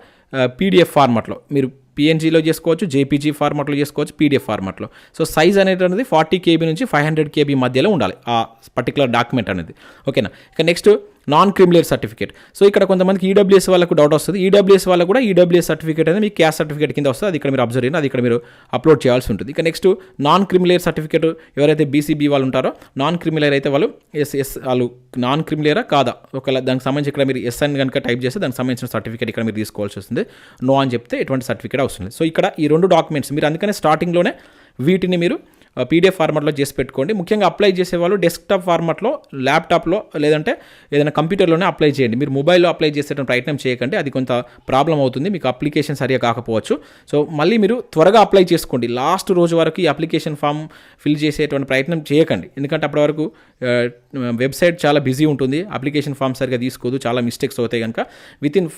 పీడిఎఫ్ ఫార్మాట్లో. మీరు పిఎన్జీలో చేసుకోవచ్చు జేపీజీ ఫార్మాట్లో చేసుకోవచ్చు పీడిఎఫ్ ఫార్మాట్లో. సో సైజ్ అనేది ఫార్టీ కేబీ నుంచి ఫైవ్ హండ్రెడ్ కేబీ మధ్యలో ఉండాలి. ఆ పర్టికులర్ డాక్యుమెంట్ అనేది. ఓకేనా? ఇక next non creamy layer certificate so ఇక్కడ కొంతమందికి ఈడబ్ల్యూఎస్ వాళ్ళకు డౌట్ వస్తుంది. ఈడబ్ల్యూఎస్ వాళ్ళకు కూడా ఈడబ్ల్యూఎస్ సర్టిఫికేట్ అనేది మీ క్యాస్ట్ సర్టిఫికేట్ కింద వస్తుంది. అది ఇక్కడ మీరు అబ్జర్వ్ చేయండి. అది ఇక్కడ మీరు అప్లోడ్ చేయాల్సి ఉంటుంది. ఇక next non creamy layer certificate ఎవరైతే బీసీబీ వాళ్ళు ఉంటారో నాన్ క్రిమిలేర్ అయితే వాళ్ళు ఎస్ ఎస్ వాళ్ళు నాన్ క్రిమిలేరా కాదా? ఒకవేళ దానికి సంబంధించి ఇక్కడ మీరు ఎస్ అని కనుక టైప్ చేస్తే దానికి సంబంధించిన సర్టిఫికేట్ ఇక్కడ మీరు తీసుకోవాల్సి వస్తుంది. నో అని చెప్తే ఎటువంటి సర్టిఫికేట్ అవసరం లేదు. సో ఇక్కడ ఈ రెండు డాక్యుమెంట్స్ మీరు అందుకనే స్టార్టింగ్లోనే వీటిని మీరు పీడిఎఫ్ ఫార్మాట్లో చేసి పెట్టుకోండి. ముఖ్యంగా అప్లై చేసేవాళ్ళు డెస్క్టాప్ ఫార్మాట్లో ల్యాప్టాప్లో లేదంటే ఏదైనా కంప్యూటర్లోనే అప్లై చేయండి. మీరు మొబైల్లో అప్లై చేసేటువంటి ప్రయత్నం చేయకండి. అది కొంత ప్రాబ్లం అవుతుంది. మీకు అప్లికేషన్ సరిగా కాకపోవచ్చు. సో మళ్ళీ మీరు త్వరగా అప్లై చేసుకోండి. లాస్ట్ రోజు వరకు ఈ అప్లికేషన్ ఫామ్ ఫిల్ చేసేటువంటి ప్రయత్నం చేయకండి. ఎందుకంటే అప్పటి వరకు వెబ్సైట్ చాలా బిజీ ఉంటుంది. అప్లికేషన్ ఫామ్ సరిగా తీసుకోదు. చాలా మిస్టేక్స్ అవుతాయి కనుక. Within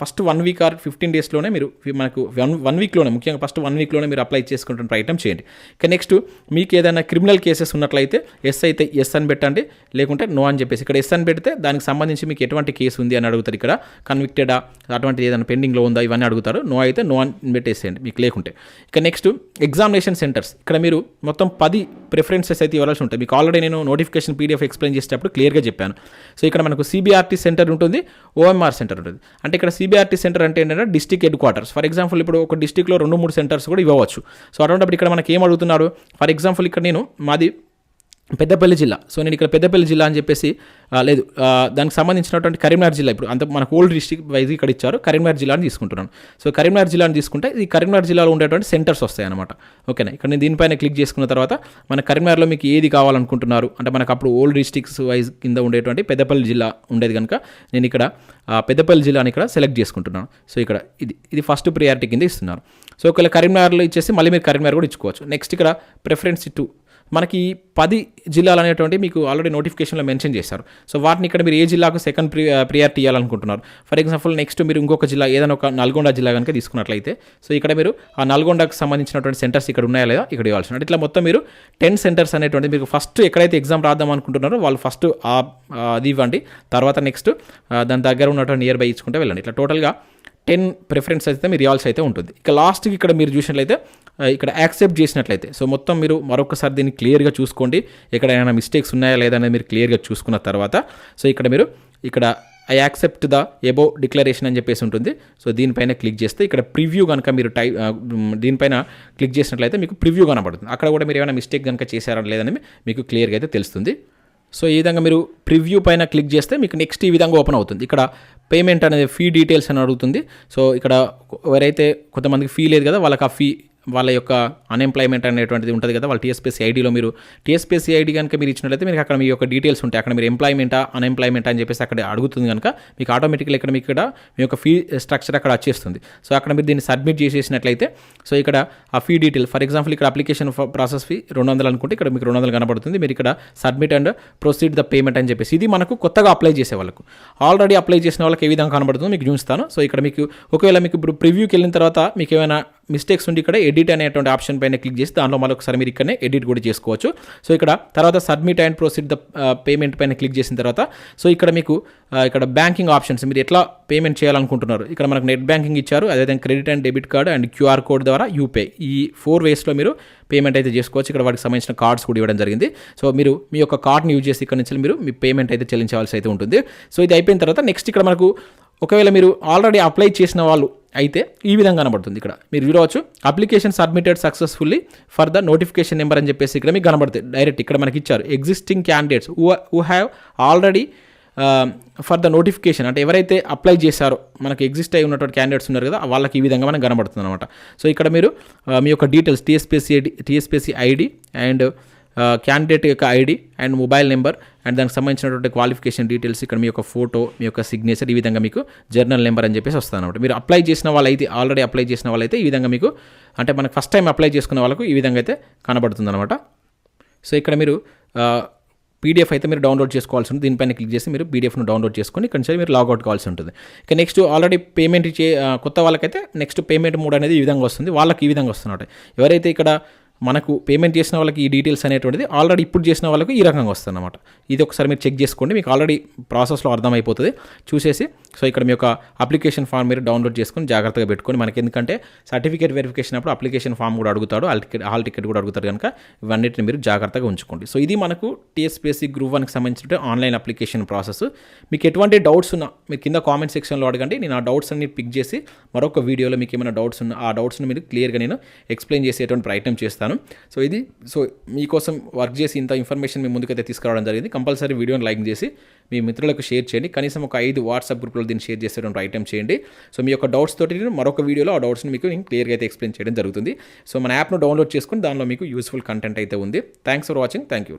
first one week or fifteen డేస్లోనే మీరు మనకు వన్ వన్ వీక్లోనే ముఖ్యంగా ఫస్ట్ వన్ వీక్లోనే మీరు అప్లై చేసుకుంటున్న ప్రయత్నం చేయండి. ఇక నెక్స్ట్ మీకు ఏదైనా క్రిమినల్ కేసెస్ ఉన్నట్లయితే ఎస్ అయితే ఎస్ అని పెట్టండి లేకుంటే నో అని చెప్పేసి. ఇక్కడ ఎస్ అని పెడితే దానికి సంబంధించి మీకు ఎటువంటి కేసు ఉంది అని అడుగుతారు ఇక్కడ. కన్విక్టెడా అటువంటిది ఏదైనా పెండింగ్లో ఉందా ఇవన్నీ అడుగుతారు. నో అయితే నో అని పెట్టేసేయండి మీకు లేకుంటే. ఇక నెక్స్ట్ ఎగ్జామినేషన్ సెంటర్స్ ఇక్కడ మీరు మొత్తం పది ప్రిఫరెన్సెస్ అయితే ఇవ్వాల్సి ఉంటాయి మీకు ఆల్రెడీ నేను నోటిఫికేషన్ పీడిఎఫ్ ఎక్స్ప్లెయిన్ చేసేటప్పుడు క్లియర్గా చెప్పాను. సో ఇక్కడ మనకు సిబిఆర్టీ సెంటర్ ఉంటుంది ఓఎంఆర్ సెంటర్ ఉంటుంది. అంటే ఇక్కడ సిబిఆర్టీ సెంటర్ అంటే ఏంటంటే district headquarters for example ఇప్పుడు ఒక డిస్టిక్లో రెండు మూడు సెంటర్స్ కూడా ఇవ్వవచ్చు. సో అటువంటిప్పుడు ఇక్కడ మనకి ఏం అడుగుతున్నారు? ఫర్ ఎగ్జాంపుల్ ఇక్కడ నేను మాది పెద్దపల్లి జిల్లా. సో నేను ఇక్కడ పెద్దపల్లి జిల్లా అని చెప్పేసి లేదు దానికి సంబంధించినటువంటి కరీంనగర్ జిల్లా ఇప్పుడు అంత మనకు ఓల్డ్ డిస్టిక్ వైజ్ ఇక్కడ ఇచ్చారు. కరీంనగర్ జిల్లాని తీసుకుంటున్నాను. సో కరీంనగర్ జిల్లాని తీసుకుంటే ఈ కరీంనగర్ జిల్లాలో ఉండేటువంటి సెంటర్స్ వస్తాయి అనమాట ఓకేనా? ఇక్కడ నేను దీనిపైన క్లిక్ చేసుకున్న తర్వాత మన కరీంనగర్లో మీకు ఏది కావాలనుకుంటున్నారు? అంటే మనకు అప్పుడు ఓల్డ్ డిస్టిక్స్ వైజ్ కింద ఉండేటువంటి పెద్దపల్లి జిల్లా ఉండేది కనుక నేను ఇక్కడ పెద్దపల్లి జిల్లాని ఇక్కడ సెలెక్ట్ చేసుకుంటున్నాను. సో ఇక్కడ ఇది ఇది ఫస్ట్ ప్రియారిటీ కింద ఇస్తున్నారు. సో ఒకవేళ కరీంనగర్లో ఇచ్చేసి మళ్ళీ మీరు కరీంనగర్ కూడా ఇచ్చుకోవచ్చు. నెక్స్ట్ ఇక్కడ ప్రిఫరెన్స్ టూ మనకి పది జిల్లాలు అనేటువంటి మీకు ఆల్రెడీ నోటిఫికేషన్లో మెన్షన్ చేశారు. సో వాటిని ఇక్కడ మీరు ఏ జిల్లాకు సెకండ్ ప్రి ప్రియారిటీ ఇవ్వాలనుకుంటున్నారు ఫర్ ఎగ్జాంపుల్ నెక్స్ట్ మీరు ఇంకొక జిల్లా ఏదైనా ఒక నల్గొండ జిల్లా కనుక తీసుకున్నట్లయితే సో ఇక్కడ మీరు ఆ నల్గొండకు సంబంధించినటువంటి సెంటర్స్ ఇక్కడ ఉన్నాయా లేదా ఇక్కడ ఇవ్వాల్సి ఉంటుంది ఇట్లా మొత్తం మీరు టెన్ సెంటర్స్ అనేటువంటి మీకు ఫస్ట్ ఎక్కడైతే ఎగ్జామ్ రాద్దాం అనుకుంటున్నారో వాళ్ళు ఫస్ట్ అది ఇవ్వండి. తర్వాత నెక్స్ట్ దాని దగ్గర ఉన్నటువంటి నియర్ బై ఇచ్చుకుంటే వెళ్ళండి. ఇట్లా టోటల్గా టెన్ ప్రిఫరెన్స్ అయితే మీరు ఇవ్వాల్సి అయితే ఉంటుంది. ఇక లాస్ట్కి ఇక్కడ మీరు చూసినట్లయితే ఇక్కడ యాక్సెప్ట్ చేసినట్లయితే సో మొత్తం మీరు మరొకసారి దీన్ని క్లియర్గా చూసుకోండి. ఇక్కడ ఏమైనా మిస్టేక్స్ ఉన్నాయా లేదా అనేది మీరు క్లియర్గా చూసుకున్న తర్వాత సో ఇక్కడ మీరు ఇక్కడ I accept the above declaration అని చెప్పేసి ఉంటుంది. సో దీనిపైన క్లిక్ చేస్తే ఇక్కడ ప్రివ్యూ కనుక మీరు టై దీనిపైన క్లిక్ చేసినట్లయితే మీకు ప్రివ్యూ కనబడుతుంది. అక్కడ కూడా మీరు ఏమైనా మిస్టేక్ కనుక చేశారా లేదని మీకు క్లియర్గా అయితే తెలుస్తుంది. సో ఈ విధంగా మీరు ప్రివ్యూ పైన క్లిక్ చేస్తే మీకు నెక్స్ట్ ఈ విధంగా ఓపెన్ అవుతుంది. ఇక్కడ పేమెంట్ అనేది ఫీ డీటెయిల్స్ అని అడుగుతుంది. సో ఇక్కడ ఎవరైతే కొంతమందికి ఫీ లేదు కదా వాళ్ళకి ఆ ఫీ వాళ్ళ యొక్క అన్ఎంప్లాయ్మెంట్ అనేటువంటిది ఉంటుంది కదా వాళ్ళ టీఎస్పీసీ ఐడిలో మీరు టీఎస్పీసీ ఐడి కనుక మీరు ఇచ్చినట్లయితే మీకు అక్కడ మీ యొక్క డీటెయిల్స్ ఉంటాయి. అక్కడ మీరు ఎంప్లాయ్మెంటా అన్ఎంప్లాయ్మెంట్ అని చెప్పేసి అక్కడ అడుగుతుంది కనుక మీకు ఆటోమేటిక్గా ఇక్కడ మీకు ఇక్కడ మీ యొక్క ఫీ స్ట్రక్చర్ అక్కడ వచ్చేస్తుంది. సో అక్కడ మీరు దీన్ని సబ్మిట్ చేసేసినట్లయితే సో ఇక్కడ ఆ ఫీ డీటెయిల్ ఫర్ ఎగ్జాంపుల్ ఇక్కడ అప్లికేషన్ ప్రాసెస్ ఫీ రెండు వందలు అనుకుంటే ఇక్కడ మీకు రెండు వందలు కనబడుతుంది. మీరు ఇక్కడ submit and proceed the payment అని చెప్పేసి. ఇది మనకు కొత్తగా అప్లై చేసే వాళ్ళకు. ఆల్రెడీ అప్లై చేసిన వాళ్ళకి ఏ విధంగా కనబడుతుందో మీకు చూస్తాను సో ఇక్కడ మీకు ఒకవేళ మీకు ఇప్పుడు ప్రివ్యూకి వెళ్ళిన తర్వాత మీకు ఏమైనా మిస్టేక్స్ ఉండి ఇక్కడ ఎడిట్ అనేటువంటి ఆప్షన్ పైన క్లిక్ చేసి దానిలో మరొకసారి మీరు ఇక్కడనే ఎడిట్ కూడా చేసుకోవచ్చు. సో ఇక్కడ తర్వాత submit and proceed the payment పైన క్లిక్ చేసిన తర్వాత సో ఇక్కడ మీకు uh, ఇక్కడ బ్యాంకింగ్ ఆప్షన్స్ మీరు ఎట్లా పేమెంట్ చేయాలనుకుంటున్నారు? ఇక్కడ మనకు నెట్ బ్యాంకింగ్ ఇచ్చారు అదేవిధంగా credit and debit card and QR code ద్వారా యూపే ఈ ఫోర్ వేస్లో మీరు పేమెంట్ అయితే చేసుకోవచ్చు. ఇక్కడ వాటికి సంబంధించిన కార్డ్స్ కూడా ఇవ్వడం జరిగింది. సో మీరు మీ యొక్క కార్డ్ని యూజ్ చేసి ఇక్కడ నుంచి మీరు మీ పేమెంట్ అయితే చెల్లించవలసి అయితే ఉంటుంది. సో ఇది అయిపోయిన తర్వాత నెక్స్ట్ ఇక్కడ మనకు ఒకవేళ మీరు ఆల్రెడీ అప్లై చేసిన వాళ్ళు అయితే ఈ విధంగా కనబడుతుంది ఇక్కడ. మీరు చూడవచ్చు application submitted successfully for the notification number అని చెప్పేసి ఇక్కడ మీకు కనబడుతుంది. డైరెక్ట్ ఇక్కడ మనకి ఇచ్చారు. Existing candidates who have already for the notification అంటే ఎవరైతే అప్లై చేశారో మనకి ఎగ్జిస్ట్ అయి ఉన్నటువంటి క్యాండిడేట్స్ ఉన్నారు కదా వాళ్ళకి ఈ విధంగా మనకు కనబడుతుంది అనమాట సో ఇక్కడ మీరు uh, మీ యొక్క details TSPC ID TSPC ID and candidate యొక్క ID and mobile number and దానికి సంబంధించినటువంటి క్వాలిఫికేషన్ డీటెయిల్స్ ఇక్కడ మీ యొక్క ఫోటో మీ యొక్క సిగ్నేచర్ ఈ విధంగా మీకు జర్నల్ నెంబర్ అని చెప్పేసి వస్తుంది అనమాట మీరు అప్లై చేసిన వాళ్ళైతే ఆల్రెడీ అప్లై చేసిన వాళ్ళైతే ఈ విధంగా మీకు అంటే మనకు ఫస్ట్ టైం అప్లై చేసుకున్న వాళ్ళకు ఈ విధంగా అయితే కనబడుతుంది అనమాట సో ఇక్కడ మీరు పీడిఎఫ్ అయితే మీరు డౌన్లోడ్ చేసుకోవాల్సి ఉంటుంది. దీనిపైన క్లిక్ చేసి మీరు పీడిఎఫ్ను డౌన్లోడ్ చేసుకొని ఇక్కడ నుంచి మీరు లాగౌట్ కావాల్సి ఉంటుంది. ఇక నెక్స్ట్ ఆల్రెడీ పేమెంట్ చే కొత్త వాళ్ళకైతే నెక్స్ట్ పేమెంట్ మూడ్ అనేది ఈ విధంగా వస్తుంది. వాళ్ళకి ఈ విధంగా వస్తున్నట్టు ఎవరైతే ఇక్కడ మనకు పేమెంట్ చేసిన వాళ్ళకి ఈ డీటెయిల్స్ అనేటువంటిది ఆల్రెడీ ఇప్పుడు చేసిన వాళ్ళకు ఈ రకంగా వస్తుంది అనమాట ఇది ఒకసారి మీరు చెక్ చేసుకోండి మీకు ఆల్రెడీ ప్రాసెస్లో అర్థమైపోతుంది. చూసేసి సో ఇక్కడ మీ యొక్క అప్లికేషన్ ఫామ్ మీరు డౌన్లోడ్ చేసుకొని జాగ్రత్తగా పెట్టుకొని మనకి ఎందుకంటే సర్టిఫికేట్ వెరిఫికేషన్ అప్పుడు అప్లికేషన్ ఫామ్ కూడా అడుగుతాడు హాల్ టికెట్ హాల్ టికెట్ కూడా అడుగుతాడు కనుక ఇవన్నిటిని మీరు జాగ్రత్తగా ఉంచుకోండి. సో ఇది మనకు టీఎస్పీఎస్సీ గ్రూప్ వన్కి సంబంధించిన ఆన్లైన్ అప్లికేషన్ ప్రాసెస్ మీకు ఎటువంటి డౌట్స్ ఉన్నా మీరు కింద కామెంట్ సెక్షన్లో అడగండి నేను ఆ డౌట్స్ అన్ని పిక్ చేసి మరొక వీడియోలో మీకు ఏమైనా డౌట్స్ ఉన్నా ఆ డౌట్స్ని మీరు క్లియర్గా నేను ఎక్స్ప్లెయిన్ చేసేటువంటి ప్రయత్నం చేస్తాను. సో ఇది సో మీకోసం వర్క్ చేసి ఇంత ఇన్ఫర్మేషన్ మీ ముందుకైతే తీసుకురావడం జరిగింది. కంపల్సరీ వీడియోని లైక్ చేసి మీ మిత్రులకు షేర్ చేయండి. కనీసం ఒక ఐదు వాట్సాప్ గ్రూప్లో దీన్ని షేర్ చేసేటువంటి ప్రయత్నం చేయండి. సో మీ యొక్క డౌట్స్ తోటి నేను మరొక వీడియోలో ఆ డౌట్స్ని మీకు నేను క్లియర్గా అయితే ఎక్స్ప్లెయిన్ చేయడం జరుగుతుంది. సో మన యాప్ను డౌన్లోడ్ చేసుకుని దానిలో మీకు యూస్ఫుల్ కంటెంట్ అయితే ఉంది. Thanks for watching. Thank you